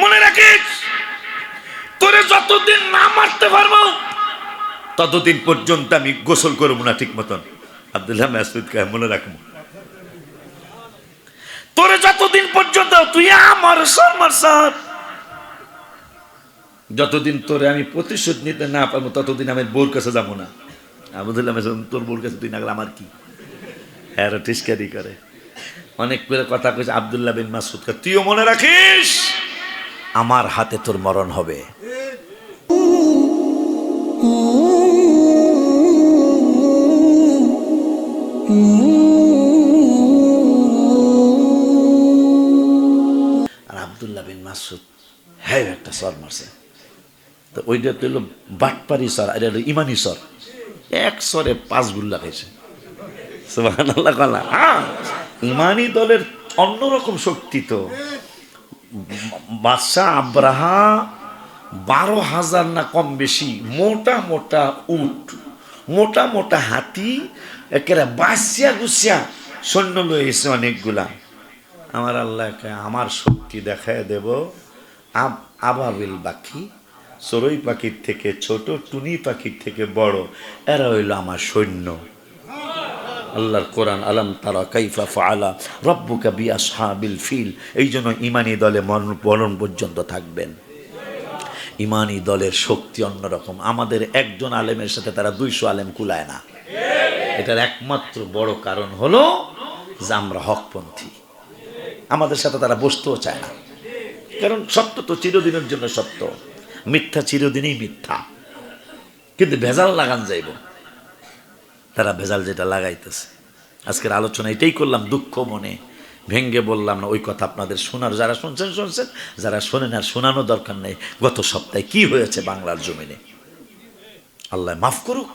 মনে রাখিস? তোরে যতদিন না মারতে পারব, ততদিন পর্যন্ত আমি গোসল করব না ঠিক মতন। আবদুল্লাহ মাসুদ কয় মনে রাখব তোরে যতদিন পর্যন্ত, তুই আমার সর সর। যতদিন তোরে আমি প্রতিশোধ নিতে না পারব, ততদিন আমি বোর কাছে যাব না। আবদুল্লাহ মাসুদ তোর বোর কাছে তুই না আমার কি? হ্যাঁ টিসকারি করে। অনেক করে কথা কইছে আবদুল্লাহ বিন মাসুদ কয়, তুইও মনে রাখিস আমার হাতে তোর মরণ হবে। আর আবদুল্লাহ বিন মাসুদ হ্যাঁ একটা সর মারছে। তো ওইটা তো হলো বাটপারি সর আর ইমানি সর এক সরে পাঁচ গুল্লা খাইছে। কলা। হ্যাঁ ইমানি দলের অন্যরকম শক্তি তো। বাদশাহ আব্রাহা বারো হাজার না কম বেশি, মোটা মোটা উট, মোটা মোটা হাতি, একেবারে বাসিয়া গুসিয়া সৈন্য লয়েছে অনেকগুলা। আমার আল্লাহকে আমার শক্তি দেখায় দেব। আব, আবাবিল পাখি চড়ুই পাখির থেকে ছোট, টুনি পাখির থেকে বড়, এরা হইল আমার সৈন্য। আল্লাহর কোরআন, আলম তারা কাইফা ফালা রব্বুকা বি আসহাবিল ফিল। এই জন্য ইমানি দলে মরণ পর্যন্ত থাকবেন। ইমানি দলের শক্তি অন্যরকম। আমাদের একজন আলেমের সাথে তারা দুইশো আলেম কুলায় না। এটার একমাত্র বড় কারণ হলো যে আমরা হকপন্থী। আমাদের সাথে তারা বসতেও চায় না। কারণ সত্য তো চিরদিনের জন্য সত্য। মিথ্যা চিরদিনই মিথ্যা। কিন্তু ভেজাল লাগান যাইব। তারা ভেজাল যেটা লাগাইতেছে। আজকের আলোচনা এটাই করলাম, দুঃখ মনে। ভেঙ্গে বললাম না, ওই কথা আপনাদের শোনার, যারা শুনছেন শুনছেন, যারা শোনেন আর শোনানো দরকার নেই, গত সপ্তাহে কি হয়েছে বাংলার জমিনে? আল্লাহ মাফ করুক।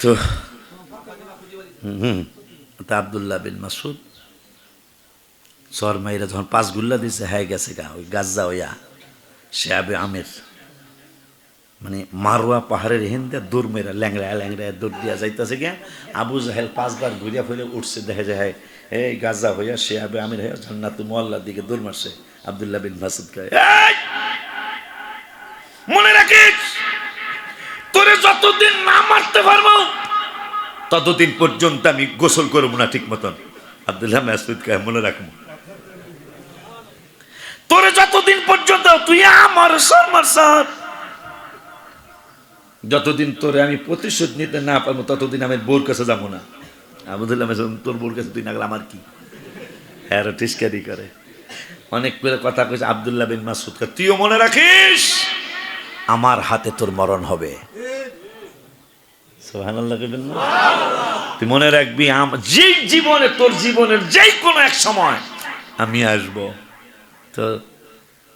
তো, হুম তা আবদুল্লাহ বিন মাসুদ সর মাইরা যখন পাঁচ গুল্লা দিছে হ্যাঁ গেছে গা, ওই গাজ্জা সে আবে আমের। মানে মারোয়া পাহাড়ের হিন্দে দূর মেরা ল্যাংড়া ল্যাংড়া দৌড় দিয়া যাইতেছে গিয়া। আবু জাহেল পাঁচবার ঘুরিয়া ফিরে উঠছে, দেখে যায় এই গাজা হইয়া সে আবে আমির হইয়া জান্নাত মোয়াল্লার দিকে দৌড় মারছে। আবদুল্লাহ বিন মাসুদ কয় মনে রাখিস, তোরে যতদিন না মারতে পারব, ততদিন পর্যন্ত আমি গোসল করব না ঠিক মতন। আবদুল্লাহ মাসুদ কয়, মনে রাখব তোরে যতদিন পর্যন্ত তুই আমার সর মার সর যতদিন তোরে আমি প্রতিশোধ নিতে না পারব, ততদিন আমি বোর কাছে যাব না। আবদুল্লাহ তোর বোর কাছে তুই না গেলে আমার কি? হ্যাঁ টিসকারি করে। অনেক করে কথা কইছে, আবদুল্লাহ বিন মাসুদ তুইও মনে রাখিস, আমার হাতে তোর মরণ হবে? তুই মনে রাখবি যেই জীবনে, তোর জীবনের যেই কোনো এক সময় আমি আসব। তো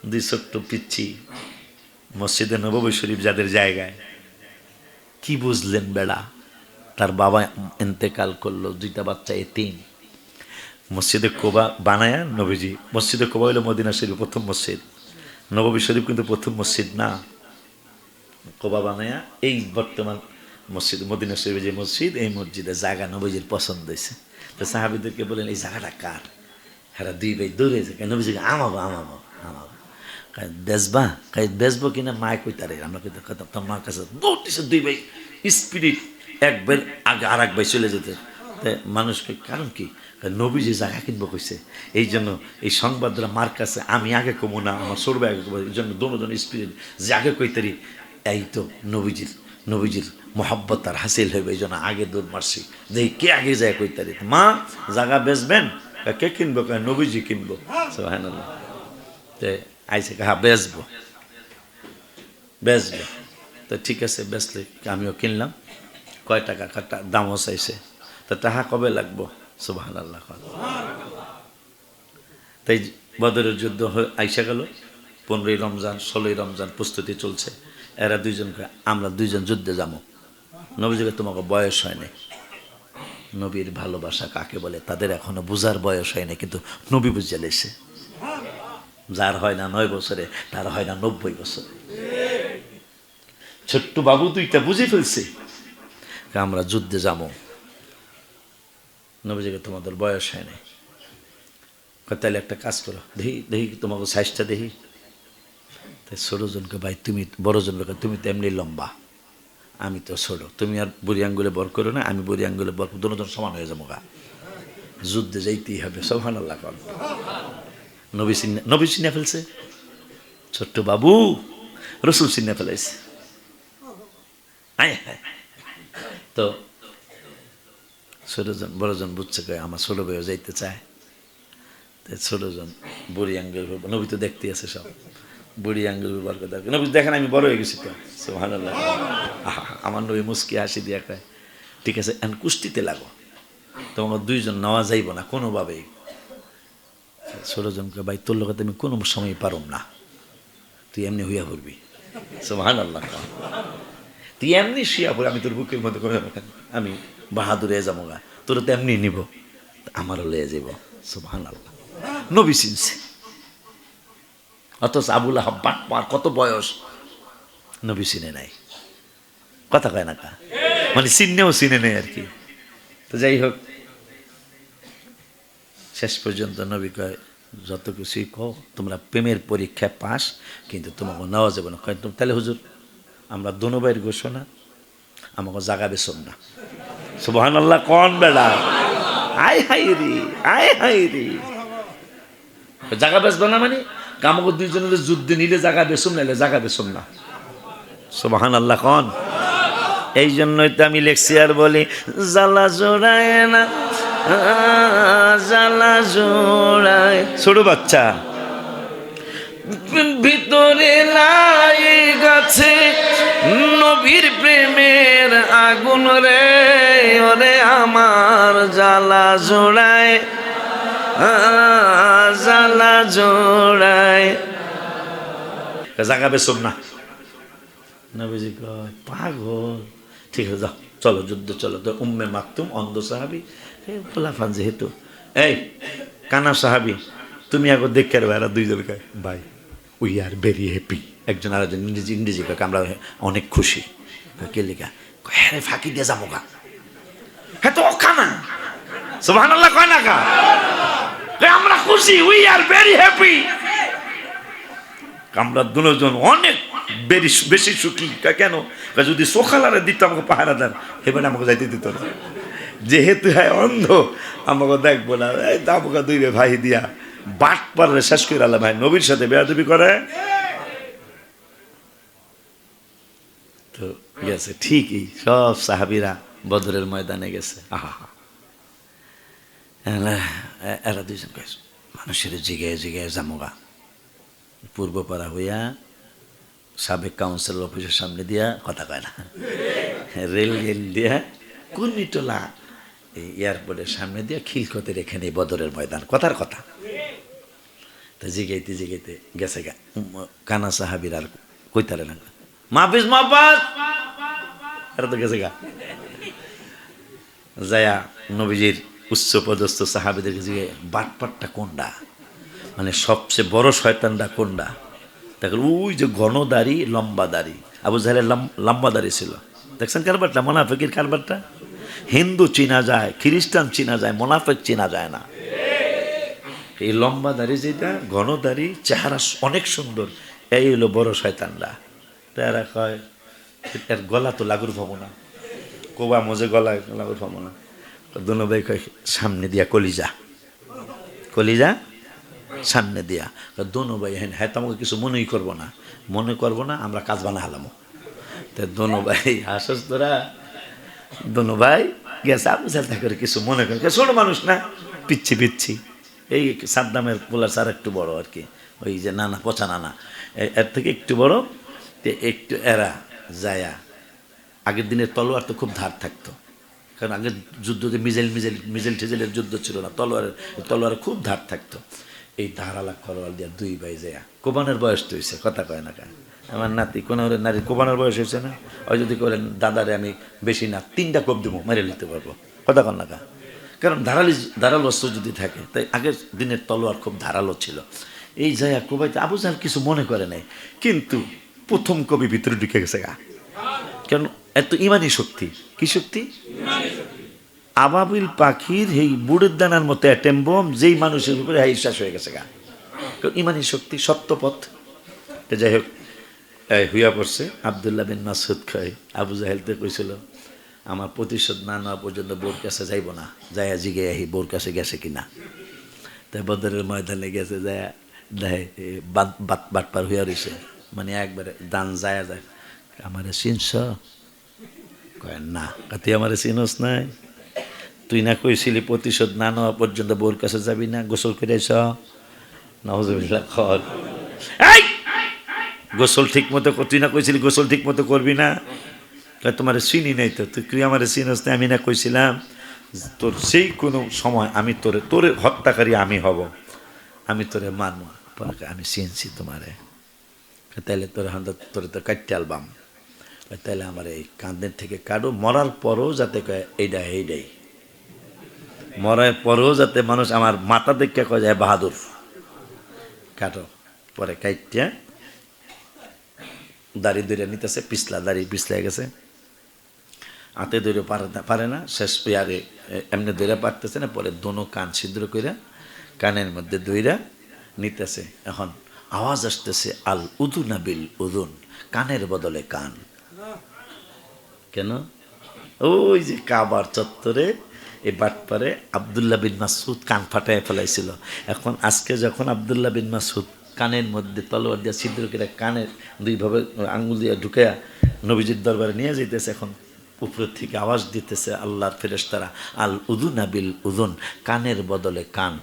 দুই ছোট্ট পিচ্ছি, মসজিদে নবী শরীফ যাদের জায়গায় কি বুঝলেন বেড়া? তার বাবা ইন্তেকাল করল, দুইটা বাচ্চা এতিম। মসজিদে কোবা বানায়া নবীজি, মসজিদে কোবা হলো মদিনা শরীফ, প্রথম মসজিদ। নবী শরীফ কিন্তু প্রথম মসজিদ না। কোবা বানায়া এই বর্তমান মসজিদ, মদিনা শরীফে যে মসজিদ, এই মসজিদে জায়গা নবীজির পছন্দ হয়েছে। তো সাহাবিদেরকে বলেন এই জায়গাটা কার? হ্যাঁ দুই ভাই দৌড়ে যায় নবীজিকে আমাবো আমাবো আমাবো বেচবা কাই বেচবো কিনা মায় কইতারে আমরা কথা তোমার কাছে দৌড়তেছে দুই ভাই স্পিরিট এক ভাই আগে আর এক ভাই চলে যেতে তাই মানুষকে কারণ কি নবী যে জায়গা কিনবো কইছে এই জন্য এই সংবাদরা মার কাছে আমি আগে কমো না আমার সরবে আগে কমো এই জন্য দোনো জন স্পিরিট যে আগে কইতারি এই তো নবীজির নবীজির মোহাব্বত আর হাসিল হইবে এই জন্য আগে দৌড় মারছি দেখি কে আগে যায় কইতারি মা জায়গা বেচবেন কে কিনবো কয় নবীজি কিনবো সুবহানাল্লাহ তে আইসে হ্যাঁ বেচবো বেচবো তো ঠিক আছে বেচলে আমিও কিনলাম কয় টাকা দামও চাইছে তো টাকা কবে লাগবো সুবাহান আল্লাহ তাই বদরের যুদ্ধ হয়ে আইসা গেল পনেরোই রমজান ষোলোই রমজান প্রস্তুতি চলছে এরা দুইজন কয়, আমরা দুইজন যুদ্ধে যাব নবীজিকে তোমাকে বয়স হয়নি নবীর ভালোবাসা কাকে বলে তাদের এখনও বুঝার বয়স হয়নি কিন্তু নবী বুঝে লেছে যার হয় না নয় বছরে তার হয় না নব্বই বছরে। ছোট্ট বাবু দুইটা বুঝে ফেলছে। আমরা যুদ্ধে যাব। নবীজিকে তোমাদের বয়স হয় নাই। তাহলে একটা কাজ করো। দেখি দেখি তোমাকে সাইজটা দেখি। তাই ছোটোজনকে ভাই তুমি বড়জনকে কয়, তুমি তো এমনি লম্বা। আমি তো ছোট। তুমি আর বুড়ি আঙ্গুলে বর করো না আমি বুড়ি আঙ্গুলে বর দুজন সমান হয়ে যাব গা যুদ্ধে যাইতেই হবে সোহান আল্লাহ কর নবী চিনে নবী ফেলছে? ছোট্ট বাবু, রসুল চিনে ফেলাইছে। তো, ছোটজন বড়জন বুঝছে কয়, আমার ছোট ভাইও যাইতে চায়। ছোটজন বুড়ি আঙ্গুল নবী তো দেখতে আছে সব। বুড়ি আঙ্গুল ব্যবহার করে দেখে নবী দেখেন আমি বড় হয়ে গেছি তো। আল্লাহ আহা, আমার নবী মুস্কি হাসি দিয়ে ঠিক আছে, এখন কুস্তিতে লাগো। তোমাকে দুইজন নেওয়া যাইব না, কোনোভাবেই। ষোলোজনকে তোর লোক আমি কোনো সময় পারুম না। তুই এমনি হইয়া পড়বি। সোহান আল্লাহ তুই এমনি শুয়া পড়ে আমি তোর বুকের মধ্যে করে আমি বাহাদুরে যাব গা। তোর তো এমনি নিব। আমারও লয়ে যাব সোহান আল্লাহ নবী চিনছে। অথচ আবুল আহাব বাটপার কত বয়স। নবী চিনে নাই। কথা কয় না কা? মানে চিনেও চিনে নেই আর কি। তো যাই হোক শেষ পর্যন্ত নবী কয়, যত কিছুই কো তোমরা প্রেমের পরীক্ষা পাস, কিন্তু তোমাকে নেওয়া যাবে না। কয় তুমি তাহলে হুজুর, আমরা দনুবাইয়ের ঘোষণা, আমাকে জাগা বেসম না। সুবহান আল্লাহ কন বেড়া? আয় হাই রে আয় হাই জাগা বেসবে না মানে? আমাকে দুইজনের যুদ্ধে নিলে জাগা বেসম নাইলে জাগা বেসম না। সুবহান আল্লাহ কন? এই জন্যই তো আমি লেখছি আর বলি, জ্বালা জোড়ায় না জ্বালা জোড়ায়। ছোট বাচ্চা। ভিতরে লাই গাছে নবীর প্রেমের আগুন রে ওরে আমার জ্বালা জোড়ায় জ্বালা জোড়ায়। জাগা বেসম না। নবীজি কয় পাগল। ঠিক আছে যাও চলো যুদ্ধ চলো। তো উম্মে মাকতুম অন্ধ সাহাবি খোলাফান যেহেতু। এই কানা সাহাবি তুমি আগে দেখে এরা দুইজন কয় ভাই উই আর ভেরি হ্যাপি একজন আর একজন ইংরেজি ইংরেজি কাকে আমরা অনেক খুশি। কে লেখা হ্যাঁ রে, ফাঁকি দিয়ে যাব গা। হ্যাঁ তো খানা সুবহান আল্লাহ কয় না কয়, আমরা খুশি উই আর ভেরি হ্যাপি আমরা দুজন অনেক বেশি সুখী। কেন? যদি সকালারে দিতাম পাহারা দেন। এবারে আমাকে যাইতে দিত না। যেহেতু হ্যাঁ অন্ধ, আমাকে দেখব না। এই দুই ভাই দিয়া বাট পারে শেষ করে আল্লাহ ভাই নবীর সাথে বেয়াদবি করে। তো গেছে ঠিকই, সব সাহাবিরা বদরের ময়দানে গেছে। আহা এরা দুইজন মানুষের জিগে জিগে জামুগা পূর্বপাড়া হইয়া সাবেক কাউন্সিলর অফিসের সামনে দিয়া কথা কয় না। রেল গেল দিয়া কুর্মিটোলা এয়ারপোর্টের সামনে দিয়া খিলকতের এখানে বদরের ময়দান। কথার কথা। তা জিগাইতে জিগাইতে গেছে কানা সাহাবির আর কইতারে না। মাহফিজ মাহবাজ আর তো গেছে গা। যায়া নবীজির উচ্চ পদস্থ সাহাবিদেরকে জিগে বাটপাটটা কোনটা মানে সবচেয়ে বড় শয়তানটা কোনটা দেখেন ওই যে ঘন দাড়ি, লম্বা দাড়ি। আবু জাহেলের লম্বা দাড়ি ছিল। দেখছেন কারবারটা? মোনাফেকের কারবারটা? হিন্দু চিনা যায়, খ্রিস্টান চিনা যায়, মোনাফেক চিনা যায় না। এই লম্বা দাড়ি যেটা, ঘন দাড়ি, চেহারা অনেক সুন্দর। এই হলো বড় শয়তানরা। তারা কয়, এর গলা তো লাগুর পাবো না। কোবা মজে গলা লাগুর পাবো না। দুনো ভাই কয়, সামনে দিয়া কলিজা। কলিজা? সামনে দিয়া। দোনো ভাই হ্যাঁ হ্যাঁ তো আমাকে কিছু মনেই করব না। মনে করব না, আমরা কাজ বানা হালামো। তো দোনো ভাই হাসস তোরা? দোনো ভাই, গেছে, আবু সালতা করে কিছু মনে করে ছোট মানুষ না? পিচ্ছি পিচ্ছি। এই সাদ্দামের পোলার স্যার একটু বড় আর কি। ওই যে নানা, পচা নানা। এর থেকে একটু বড় একটু এরা যায়া আগের দিনের তলোয়ার তো খুব ধার থাকতো। কারণ আগের যুদ্ধতে মিজেল মিজেল মিজেল টিজেলের যুদ্ধ ছিল না। তলোয়ারের, তলোয়ারে খুব ধার থাকতো। এই ধারালা করওয়াল দিয়া দুই ভাই যায়া কোবানের বয়স তো হয়েছে কথা কয় না কেন আমার নাতি, কোনো নারী কোবানোর বয়স হয়েছে না? ওই যদি করেন দাদারে আমি বেশি না, তিনটা কোপ দেবো, মেরে নিতে পারব। কথা কন নাকা কারণ ধারালি, ধারালো অস্ত্র যদি থাকে, তাই আগের দিনের তলোয়ার খুব ধারালো ছিল। এই যায়া কোবাইতে আবু জাহাল কিছু মনে করে নাই, কিন্তু প্রথম কবি ভিতরে ঢুকে গেছে গা। কেন? এত ইমানি শক্তি। কি শক্তি? আবাবিল পাখির এই বুড়ের দানার মতো অ্যাটেম্বম যেই মানুষের উপরে বিশ্বাস হয়ে গেছে গা। কারণ ইমানি শক্তি, সত্যপথ। যাই হোক এই, হুইয়া পড়ছে? আবদুল্লাহ বিন মাসুদ খাই আবু জাহেলতে কইছিল, আমার প্রতিশোধ না নেওয়া পর্যন্ত বোর কাছে যাইব না, যাইয়া জিগে আহি বোর কাছে গেছে কিনা? তাই বদরের ময়দানে গেছে যায় দেয় বাট বাট বাটপার হইয়া রয়েছে মানে একবারে দান যায় যায়, আমারে চিনস কয়, না। তুই আমারে চিনস নাই? তুই না কইছিলি প্রতিশোধ না নেওয়া পর্যন্ত বোর কাছে যাবি না, গোসল করেছ নজবিল্লা খর। এই! গোসল ঠিক মতো তুই না কইছিলি গোসল ঠিক মতো করবি না? কয়, তোমার চিনি নাই তো, তুই তুই আমার চিনস না আমি না কইছিলাম, তোর সেই কোনো সময় আমি তোরে তোরে হত্যাকারী আমি হব। আমি তোরে মানব আমি চিনছি তোমারে। তাইলে তোর হান তোরে তো কাটতে আলবাম। তাইলে আমার এই কান্দের থেকে কাটো। মরার পরও যাতে কয় এইটা এইটাই মরার পরেও যাতে মানুষ আমার মাথা দেখে কয় যায় বাহাদুর, কাটো। পরে কাইটিয়া দাড়ি দইরা নিতেছে, পিছলা দাড়ি পিছলা গেছে। হাতে দইরে পারে না পারে না, শেষ পেয়ারে এমনি দইরা পারতেছে না, পরে দোনো কান ছিদ্র কইরা কানের মধ্যে দইরা নিতেছে। এখন আওয়াজ আসতেছে, আল উদুনা বিল উদুন, কানের বদলে কান। কেন? ওই যে কাবার চত্বরে এই বাটপারে আবদুল্লাহ বিন মাসুদ কান ফাটায় ফেলাইছিল। এখন আজকে যখন আবদুল্লাহ বিন মাসুদ কানের মধ্যে তলোয়ার দিয়া ছিদ্র করে কানের দুইভাবে আঙ্গুল দিয়ে ঢুকাইয়া নবীজির দরবারে নিয়ে যেতেছে এখন। উপর থেকে আওয়াজ দিতেছে আল্লাহর ফেরেস্তারা আল উদুন আবিল উদুন কানের বদলে কান।